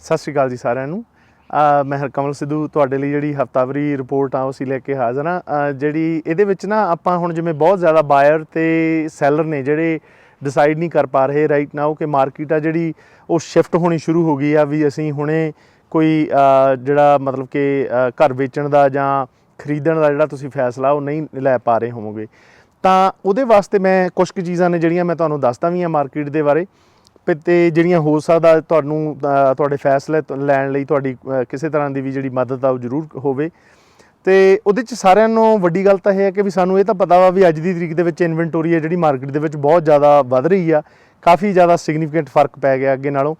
ਸਤਿ ਸ਼੍ਰੀ ਅਕਾਲ ਜੀ ਸਾਰਿਆਂ ਨੂੰ। ਮੈਂ ਹਰਕਮਲ ਸਿੱਧੂ, ਤੁਹਾਡੇ ਲਈ ਜਿਹੜੀ ਹਫਤਾਵਰੀ ਰਿਪੋਰਟ ਆ ਉਹ ਉਸੇ ਲੈ ਕੇ ਹਾਜ਼ਰ ਹਾਂ। ਜਿਹੜੀ ਇਹਦੇ ਵਿੱਚ ਨਾ ਆਪਾਂ ਹੁਣ ਜਿਵੇਂ ਬਹੁਤ ਜ਼ਿਆਦਾ ਬਾਇਰ ਤੇ ਸੈਲਰ ਨੇ ਜਿਹੜੇ ਡਿਸਾਈਡ ਨਹੀਂ ਕਰ ਪਾ ਰਹੇ ਰਾਈਟ ਨਾਓ ਕਿ ਮਾਰਕੀਟ ਆ ਜਿਹੜੀ ਉਹ ਸ਼ਿਫਟ ਹੋਣੀ ਸ਼ੁਰੂ ਹੋ ਗਈ ਆ ਵੀ ਅਸੀਂ ਹੁਣੇ ਕੋਈ ਜਿਹੜਾ ਮਤਲਬ ਕਿ ਘਰ ਵੇਚਣ ਦਾ ਜਾਂ ਖਰੀਦਣ ਦਾ ਜਿਹੜਾ ਤੁਸੀਂ ਫੈਸਲਾ ਉਹ ਨਹੀਂ ਲੈ ਪਾ ਰਹੇ ਹੋਵੋਗੇ। ਤਾਂ ਉਹਦੇ ਵਾਸਤੇ ਮੈਂ ਕੁਝ ਕੁ ਚੀਜ਼ਾਂ ਨੇ ਜਿਹੜੀਆਂ ਮੈਂ ਤੁਹਾਨੂੰ ਦੱਸਦਾ ਵੀ ਆ ਮਾਰਕੀਟ ਦੇ ਬਾਰੇ। ਤੇ ਜਿਹੜੀਆਂ ਹੋ ਸਕਦਾ ਤੁਹਾਨੂੰ ਤੁਹਾਡੇ ਫੈਸਲੇ ਲੈਣ ਲਈ ਤੁਹਾਡੀ ਕਿਸੇ ਤਰ੍ਹਾਂ ਦੀ ਵੀ ਜਿਹੜੀ ਮਦਦ ਆ ਉਹ ਜ਼ਰੂਰ ਹੋਵੇ। ਤੇ ਉਹਦੇ ਚ ਸਾਰਿਆਂ ਨੂੰ ਵੱਡੀ ਗੱਲ ਤਾਂ ਇਹ ਹੈ ਕਿ ਵੀ ਸਾਨੂੰ ਇਹ ਤਾਂ ਪਤਾ ਵਾ ਵੀ ਅੱਜ ਦੀ ਤਰੀਕ ਦੇ ਵਿੱਚ ਇਨਵੈਂਟੋਰੀ ਹੈ ਜਿਹੜੀ ਮਾਰਕੀਟ ਦੇ ਵਿੱਚ ਬਹੁਤ ਜ਼ਿਆਦਾ ਵੱਧ ਰਹੀ ਆ। ਕਾਫੀ ਜ਼ਿਆਦਾ ਸਿਗਨੀਫੀਕੈਂਟ ਫ਼ਰਕ ਪੈ ਗਿਆ ਅੱਗੇ ਨਾਲੋਂ।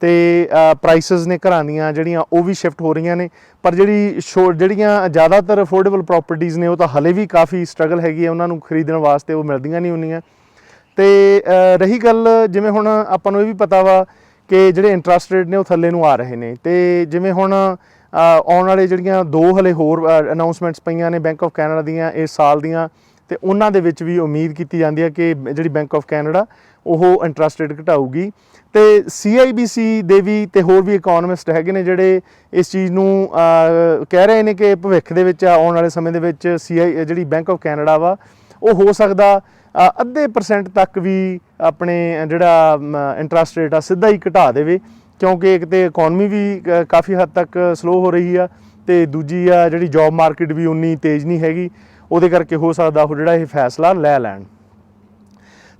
ਤੇ ਪ੍ਰਾਈਸਸ ਨੇ ਘਰਾਂ ਦੀਆਂ ਜਿਹੜੀਆਂ ਉਹ ਵੀ ਸ਼ਿਫਟ ਹੋ ਰਹੀਆਂ ਨੇ। ਪਰ ਜਿਹੜੀ ਸ਼ੋ- ਜਿਹੜੀਆਂ ਜ਼ਿਆਦਾਤਰ ਅਫੋਰਡੇਬਲ ਪ੍ਰਾਪਰਟੀਆਂ ਨੇ ਉਹ ਤਾਂ ਹਲੇ ਵੀ ਕਾਫੀ ਸਟਰਗਲ ਹੈਗੀ ਹੈ ਉਹਨਾਂ ਨੂੰ ਖਰੀਦਣ ਵਾਸਤੇ ਉਹ ਮਿਲਦੀਆਂ ਨਹੀਂ ਹੁੰਦੀਆਂ। ਤੇ ਰਹੀ ਗੱਲ ਜਿਵੇਂ ਹੁਣ ਆਪਾਂ ਨੂੰ ਇਹ ਵੀ ਪਤਾ ਵਾ ਕਿ ਜਿਹੜੇ ਇੰਟਰਸਟ ਰੇਟ ਨੇ ਉਹ ਥੱਲੇ ਨੂੰ ਆ ਰਹੇ ਨੇ। ਤੇ ਜਿਵੇਂ ਹੁਣ ਆਉਣ ਵਾਲੇ ਜਿਹੜੀਆਂ ਦੋ ਹਲੇ ਹੋਰ ਅਨਾਉਂਸਮੈਂਟਸ ਪਈਆਂ ਨੇ ਬੈਂਕ ਆਫ ਕੈਨੇਡਾ ਦੀਆਂ ਇਸ ਸਾਲ ਦੀਆਂ, ਤੇ ਉਹਨਾਂ ਦੇ ਵਿੱਚ ਵੀ ਉਮੀਦ ਕੀਤੀ ਜਾਂਦੀ ਹੈ ਕਿ ਜਿਹੜੀ ਬੈਂਕ ਆਫ ਕੈਨੇਡਾ ਉਹ ਇੰਟਰਸਟ ਰੇਟ ਘਟਾਊਗੀ। ਤੇ CIBC ਦੇ ਵੀ ਤੇ ਹੋਰ ਵੀ ਇਕਨੋਮਿਸਟ ਹੈਗੇ ਨੇ ਜਿਹੜੇ ਇਸ ਚੀਜ਼ ਨੂੰ ਕਹਿ ਰਹੇ ਨੇ ਕਿ ਭਵਿੱਖ ਦੇ ਵਿੱਚ ਆਉਣ ਵਾਲੇ ਸਮੇਂ ਦੇ ਵਿੱਚ CI ਜਿਹੜੀ ਬੈਂਕ ਆਫ ਕੈਨੇਡਾ ਵਾ, ਉਹ ਹੋ ਸਕਦਾ ਅੱਧੇ ਪਰਸੈਂਟ ਤੱਕ ਵੀ ਆਪਣੇ ਜਿਹੜਾ ਇੰਟਰਸਟ ਰੇਟ ਆ ਸਿੱਧਾ ਹੀ ਘਟਾ ਦੇਵੇ, ਕਿਉਂਕਿ ਇੱਕ ਤੇ ਇਕਨੋਮੀ ਵੀ ਕ- ਕਾਫੀ ਹੱਦ ਤੱਕ ਸਲੋ ਹੋ ਰਹੀ ਆ, ਤੇ ਦੂਜੀ ਆ ਜਿਹੜੀ ਜੌਬ ਮਾਰਕੀਟ ਵੀ ਉਨੀ ਤੇਜ਼ ਨਹੀਂ ਹੈਗੀ, ਉਹਦੇ ਕਰਕੇ ਹੋ ਸਕਦਾ ਉਹ ਜਿਹੜਾ ਇਹ ਫੈਸਲਾ ਲੈ ਲੈਣ।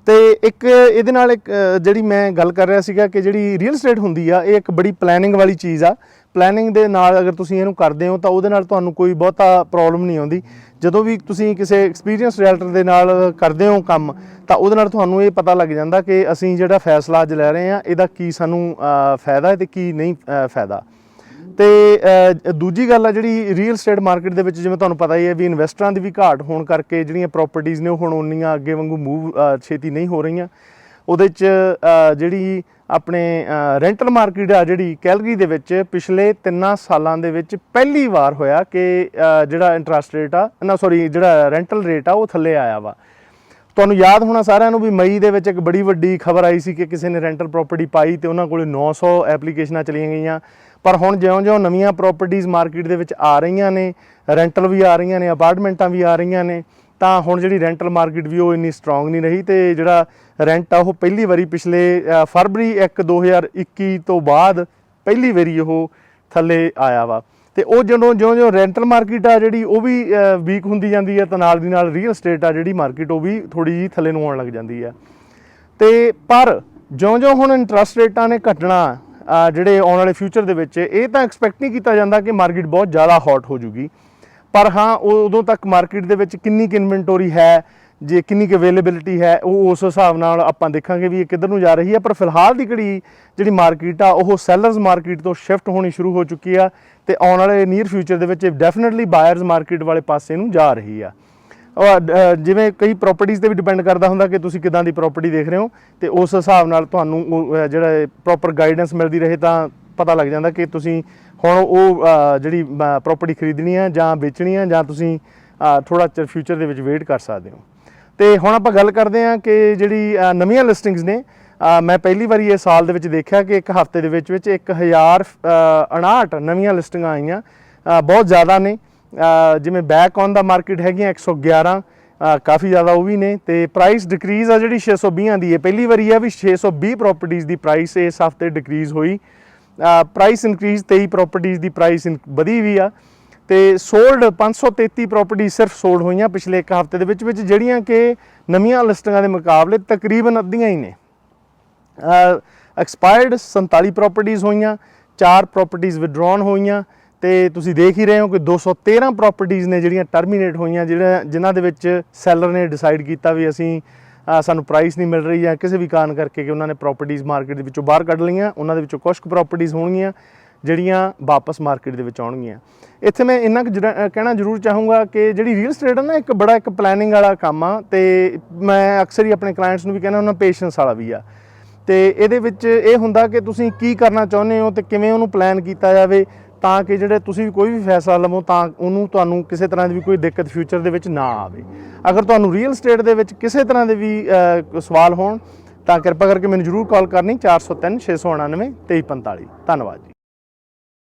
ਤੇ ਇੱਕ ਇਹਦੇ ਨਾਲ ਇੱਕ ਜਿਹੜੀ ਮੈਂ ਗੱਲ ਕਰ ਰਿਹਾ ਸੀਗਾ ਕਿ ਜਿਹੜੀ ਰੀਅਲ ਏਸਟੇਟ ਹੁੰਦੀ ਆ, ਇਹ ਇੱਕ ਬੜੀ ਪਲੈਨਿੰਗ ਵਾਲੀ ਚੀਜ਼ ਆ ਪਲੈਨਿੰਗ ਦੇ ਨਾਲ ਅਗਰ ਤੁਸੀਂ ਇਹਨੂੰ ਕਰਦੇ ਹੋ ਤਾਂ ਉਹਦੇ ਨਾਲ ਤੁਹਾਨੂੰ ਕੋਈ ਬਹੁਤਾ ਪ੍ਰੋਬਲਮ ਨਹੀਂ ਆਉਂਦੀ। ਜਦੋਂ ਵੀ ਤੁਸੀਂ ਕਿਸੇ ਐਕਸਪੀਰੀਅੰਸ ਡਾਇਰੈਕਟਰ ਦੇ ਨਾਲ ਕਰਦੇ ਹੋ ਕੰਮ, ਤਾਂ ਉਹਦੇ ਨਾਲ ਤੁਹਾਨੂੰ ਇਹ ਪਤਾ ਲੱਗ ਜਾਂਦਾ ਕਿ ਅਸੀਂ ਜਿਹੜਾ ਫੈਸਲਾ ਅੱਜ ਲੈ ਰਹੇ ਹਾਂ, ਇਹਦਾ ਕੀ ਸਾਨੂੰ ਫਾਇਦਾ ਹੈ ਤੇ ਕੀ ਨਹੀਂ ਫਾਇਦਾ। ਤੇ ਦੂਜੀ ਗੱਲ ਆ ਜਿਹੜੀ ਰੀਅਲ ਏਸਟੇਟ ਮਾਰਕੀਟ ਦੇ ਵਿੱਚ ਜਿਵੇਂ ਤੁਹਾਨੂੰ ਪਤਾ ਹੀ ਹੈ ਵੀ ਇਨਵੈਸਟਰਾਂ ਦੀ ਵੀ ਘਾਟ ਹੋਣ ਕਰਕੇ ਜਿਹੜੀਆਂ ਪ੍ਰਾਪਰਟੀਆਂ ਨੇ ਉਹ ਹੁਣ ਉਨੀਆਂ ਅੱਗੇ ਵਾਂਗੂ ਮੂਵ ਛੇਤੀ ਨਹੀਂ ਹੋ ਰਹੀਆਂ। ਉਹਦੇ ਚ ਜਿਹੜੀ ਆਪਣੇ ਰੈਂਟਲ ਮਾਰਕੀਟ ਆ ਜਿਹੜੀ ਕੈਲਗਰੀ ਦੇ ਵਿੱਚ ਪਿਛਲੇ 3 ਸਾਲਾਂ ਦੇ ਵਿੱਚ ਪਹਿਲੀ ਵਾਰ ਹੋਇਆ ਕਿ ਜਿਹੜਾ ਇੰਟਰਸਟ ਰੇਟ ਆ, ਨਾ ਸੌਰੀ ਜਿਹੜਾ ਰੈਂਟਲ ਰੇਟ ਆ, ਉਹ ਥੱਲੇ ਆਇਆ ਵਾ। ਤੁਹਾਨੂੰ ਯਾਦ ਹੋਣਾ ਸਾਰਿਆਂ ਨੂੰ ਵੀ ਮਈ ਦੇ ਵਿੱਚ ਇੱਕ ਬੜੀ ਵੱਡੀ ਖਬਰ ਆਈ ਸੀ ਕਿ ਕਿਸੇ ਨੇ ਰੈਂਟਲ ਪ੍ਰਾਪਰਟੀ ਪਾਈ ਤੇ ਉਹਨਾਂ ਕੋਲੇ 900 ਐਪਲੀਕੇਸ਼ਨਾਂ ਚਲੀਆਂ ਗਈਆਂ। ਪਰ ਹੁਣ ਜਿਉਂ-ਜਿਉਂ ਨਵੀਆਂ ਪ੍ਰਾਪਰਟੀਆਂ ਮਾਰਕੀਟ ਦੇ ਵਿੱਚ ਆ ਰਹੀਆਂ ਨੇ ਰੈਂਟਲ ਵੀ ਆ ਰਹੀਆਂ ਨੇ ਅਪਾਰਟਮੈਂਟਾਂ ਵੀ ਆ ਰਹੀਆਂ ਨੇ ਤਾਂ ਹੁਣ ਜਿਹੜੀ ਰੈਂਟਲ ਮਾਰਕੀਟ ਵੀ ਉਹ ਇੰਨੀ ਸਟਰੋਂਗ ਨਹੀਂ ਰਹੀ ਤੇ ਜਿਹੜਾ ਰੈਂਟ ਆ ਉਹ ਪਹਿਲੀ ਵਾਰੀ ਪਿਛਲੇ ਅ, ਫਰਵਰੀ 1 2021 ਤੋਂ ਬਾਅਦ ਪਹਿਲੀ ਵਾਰੀ ਉਹ ਥੱਲੇ ਆਇਆ ਵਾ। ਤੇ ਉਹ ਜਦੋਂ ਜਿਉਂ-ਜਿਉਂ ਰੈਂਟਲ ਮਾਰਕੀਟ ਆ ਜਿਹੜੀ ਉਹ ਵੀ ਵੀਕ ਹੁੰਦੀ ਜਾਂਦੀ ਹੈ ਤਾਂ ਨਾਲ ਦੀ ਨਾਲ ਰੀਅਲ ਏਸਟੇਟ ਆ ਜਿਹੜੀ ਮਾਰਕੀਟ ਉਹ ਵੀ ਥੋੜੀ ਜਿਹੀ ਥੱਲੇ ਨੂੰ ਆਉਣ ਲੱਗ ਜਾਂਦੀ ਹੈ ਤੇ ਪਰ ਜਿਉਂ-ਜਿਉਂ ਹੁਣ ਇੰਟਰਸਟ ਰੇਟਾਂ ਨੇ ਘਟਣਾ ਜਿਹੜੇ ਆਉਣ ਵਾਲੇ ਫਿਊਚਰ ਦੇ ਵਿੱਚ ਇਹ ਤਾਂ ਐਕਸਪੈਕਟ ਨਹੀਂ ਕੀਤਾ ਜਾਂਦਾ ਕਿ ਮਾਰਕੀਟ ਬਹੁਤ ਜ਼ਿਆਦਾ ਹੌਟ ਹੋ ਜੂਗੀ। ਪਰ ਹਾਂ ਉਹ ਉਦੋਂ ਤੱਕ ਮਾਰਕੀਟ ਦੇ ਵਿੱਚ ਕਿੰਨੀ ਕੁ ਇਨਵੈਂਟੋਰੀ ਹੈ ਜੇ ਕਿੰਨੀ ਕੁ ਅਵੇਲੇਬਿਲਿਟੀ ਹੈ ਉਹ ਉਸ ਹਿਸਾਬ ਨਾਲ ਆਪਾਂ ਦੇਖਾਂਗੇ ਵੀ ਇਹ ਕਿੱਧਰ ਨੂੰ ਜਾ ਰਹੀ ਹੈ। ਪਰ ਫਿਲਹਾਲ ਦੀ ਘੜੀ ਜਿਹੜੀ ਮਾਰਕੀਟ ਆ ਉਹ ਸੈਲਰਸ ਮਾਰਕੀਟ ਤੋਂ ਸ਼ਿਫਟ ਹੋਣੀ ਸ਼ੁਰੂ ਹੋ ਚੁੱਕੀ ਆ ਤੇ ਆਉਣ ਵਾਲੇ ਨੀਅਰ ਫਿਊਚਰ ਦੇ ਵਿੱਚ ਡੈਫੀਨਿਟਲੀ ਬਾਇਰਸ ਮਾਰਕੀਟ ਵਾਲੇ ਪਾਸੇ ਨੂੰ ਜਾ ਰਹੀ ਆ। ਜਿਵੇਂ ਕਈ ਪ੍ਰਾਪਰਟੀਆਂ ਤੇ ਵੀ ਡਿਪੈਂਡ ਕਰਦਾ ਹੁੰਦਾ ਕਿ ਤੁਸੀਂ ਕਿਦਾਂ ਦੀ ਪ੍ਰਾਪਰਟੀ ਦੇਖ ਰਹੇ ਹੋ ਤੇ ਉਸ ਹਿਸਾਬ ਨਾਲ ਤੁਹਾਨੂੰ ਉਹ, ਜਿਹੜਾ ਪ੍ਰੋਪਰ ਗਾਈਡੈਂਸ ਮਿਲਦੀ ਰਹੇ ਤਾਂ ਪਤਾ ਲੱਗ ਜਾਂਦਾ ਕਿ ਤੁਸੀਂ ਹੁਣ ਉਹ ਜਿਹੜੀ ਪ੍ਰਾਪਰਟੀ ਖਰੀਦਣੀ ਆ ਜਾਂ ਵੇਚਣੀ ਆ ਜਾਂ ਤੁਸੀਂ ਥੋੜਾ ਚਿਰ ਫਿਊਚਰ ਦੇ ਵਿੱਚ ਵੇਟ ਕਰ ਸਕਦੇ ਹੋ। ਤੇ ਹੁਣ ਆਪਾਂ ਗੱਲ ਕਰਦੇ ਹਾਂ ਕਿ ਜਿਹੜੀ ਨਵੀਆਂ ਲਿਸਟਿੰਗਸ ਨੇ ਮੈਂ ਪਹਿਲੀ ਵਾਰੀ ਇਸ ਸਾਲ ਦੇ ਵਿੱਚ ਦੇਖਿਆ ਕਿ ਇੱਕ ਹਫ਼ਤੇ ਦੇ ਵਿੱਚ ਵਿੱਚ 1059 ਨਵੀਆਂ ਲਿਸਟਿੰਗਾਂ ਆਈਆਂ ਬਹੁਤ ਜ਼ਿਆਦਾ ਨੇ। ਜਿਵੇਂ ਬੈਕ ਔਨ ਦਾ ਮਾਰਕੀਟ ਹੈਗੀਆਂ 111 ਅ, ਕਾਫੀ ਜ਼ਿਆਦਾ ਉਹ ਵੀ ਨੇ। ਤੇ ਪ੍ਰਾਈਸ ਡਿਕਰੀਜ਼ ਆ ਜਿਹੜੀ 620 ਦੀ ਹੈ ਪਹਿਲੀ ਵਾਰੀ ਆ ਵੀ 620 ਪ੍ਰਾਪਰਟੀਆਂ ਦੀ ਪ੍ਰਾਈਸ ਇਸ ਹਫ਼ਤੇ ਡਿਕਰੀਜ਼ ਹੋਈ। ਪ੍ਰਾਈਸ ਇਨਕਰੀਜ਼ 23 ਪ੍ਰਾਪਰਟੀਆਂ ਦੀ ਪ੍ਰਾਈਸ ਵਧੀ ਵੀ ਆ ਤੇ ਸੋਲਡ 533 ਪ੍ਰਾਪਰਟੀ ਸਿਰਫ ਸੋਲਡ ਹੋਈਆਂ ਪਿਛਲੇ ਇੱਕ ਹਫ਼ਤੇ ਦੇ ਵਿੱਚ ਵਿੱਚ ਜਿਹੜੀਆਂ ਕਿ ਨਵੀਆਂ ਲਿਸਟਿੰਗਾਂ ਦੇ ਮੁਕਾਬਲੇ ਤਕਰੀਬਨ ਅੱਧੀਆਂ ਹੀ ਨੇ। ਐਕਸਪਾਇਰਡ 47 ਪ੍ਰਾਪਰਟੀਆਂ ਹੋਈਆਂ, ਚਾਰ ਪ੍ਰਾਪਰਟੀਆਂ ਵਿਡਰਾਨ ਹੋਈਆਂ ਤੇ ਤੁਸੀਂ ਦੇਖ ਹੀ ਰਹੇ ਹੋ ਕਿ 213 ਪ੍ਰਾਪਰਟੀਆਂ ਨੇ ਜਿਹੜੀਆਂ ਟਰਮੀਨੇਟ ਹੋਈਆਂ, ਜਿਹੜਾ ਜਿਨ੍ਹਾਂ ਦੇ ਵਿੱਚ ਸੈਲਰ ਨੇ ਡਿਸਾਈਡ ਕੀਤਾ ਵੀ ਅਸੀਂ ਸਾਨੂੰ ਪ੍ਰਾਈਸ ਨਹੀਂ ਮਿਲ ਰਹੀ ਜਾਂ ਕਿਸੇ ਵੀ ਕਾਰਨ ਕਰਕੇ ਕਿ ਉਹਨਾਂ ਨੇ ਪ੍ਰਾਪਰਟੀਆਂ ਮਾਰਕੀਟ ਦੇ ਵਿੱਚੋਂ ਬਾਹਰ ਕੱਢ ਲਈਆਂ, ਉਹਨਾਂ ਦੇ ਵਿੱਚੋਂ ਕੁਝ ਕੁ ਪ੍ਰਾਪਰਟੀਆਂ ਹੋਣਗੀਆਂ, ਜਿਹੜੀਆਂ ਵਾਪਸ ਮਾਰਕੀਟ ਦੇ ਵਿੱਚ ਆਉਣਗੀਆਂ। ਇੱਥੇ ਮੈਂ ਇੰਨਾ ਕੁ ਜਰਾ- ਕਹਿਣਾ ਜ਼ਰੂਰ ਚਾਹੂੰਗਾ ਕਿ ਜਿਹੜੀ ਰੀਅਲ ਸਟੇਟ ਹੈ ਨਾ, ਇੱਕ ਬੜਾ ਇੱਕ ਪਲੈਨਿੰਗ ਵਾਲਾ ਕੰਮ ਆ, ਤੇ ਮੈਂ ਅਕਸਰ ਹੀ ਆਪਣੇ ਕਲਾਇੰਟਸ ਨੂੰ ਵੀ ਕਹਿੰਦਾ ਉਹਨਾਂ ਪੇਸ਼ੈਂਸ ਵਾਲਾ ਵੀ ਆ। ਤੇ ਇਹਦੇ ਵਿੱਚ ਇਹ ਹੁੰਦਾ ਕਿ ਤੁਸੀਂ ਕੀ ਕਰਨਾ ਚਾਹੁੰਦੇ ਹੋ ਤੇ ਕਿਵੇਂ ਉਹਨੂੰ ਪਲਾਨ ਕੀਤਾ ਜਾਵੇ ਤਾਂ ਕਿ ਜਿਹੜੇ ਤੁਸੀਂ ਕੋਈ ਵੀ ਫੈਸਲਾ ਲਵੋ ਤਾਂ ਉਹਨੂੰ ਤੁਹਾਨੂੰ ਕਿਸੇ ਤਰ੍ਹਾਂ ਦੀ ਵੀ ਕੋਈ ਦਿੱਕਤ ਫਿਊਚਰ ਦੇ ਵਿੱਚ ਨਾ ਆਵੇ। ਅਗਰ ਤੁਹਾਨੂੰ ਰੀਅਲ ਸਟੇਟ ਦੇ ਵਿੱਚ ਕਿਸੇ ਤਰ੍ਹਾਂ ਦੇ ਵੀ ਸਵਾਲ ਹੋਣ ਤਾਂ ਕਿਰਪਾ ਕਰਕੇ ਮੈਨੂੰ ਜਰੂਰ ਕਾਲ ਕਰਨੀ 403 699 2345 ਧੰਨਵਾਦ ਜੀ।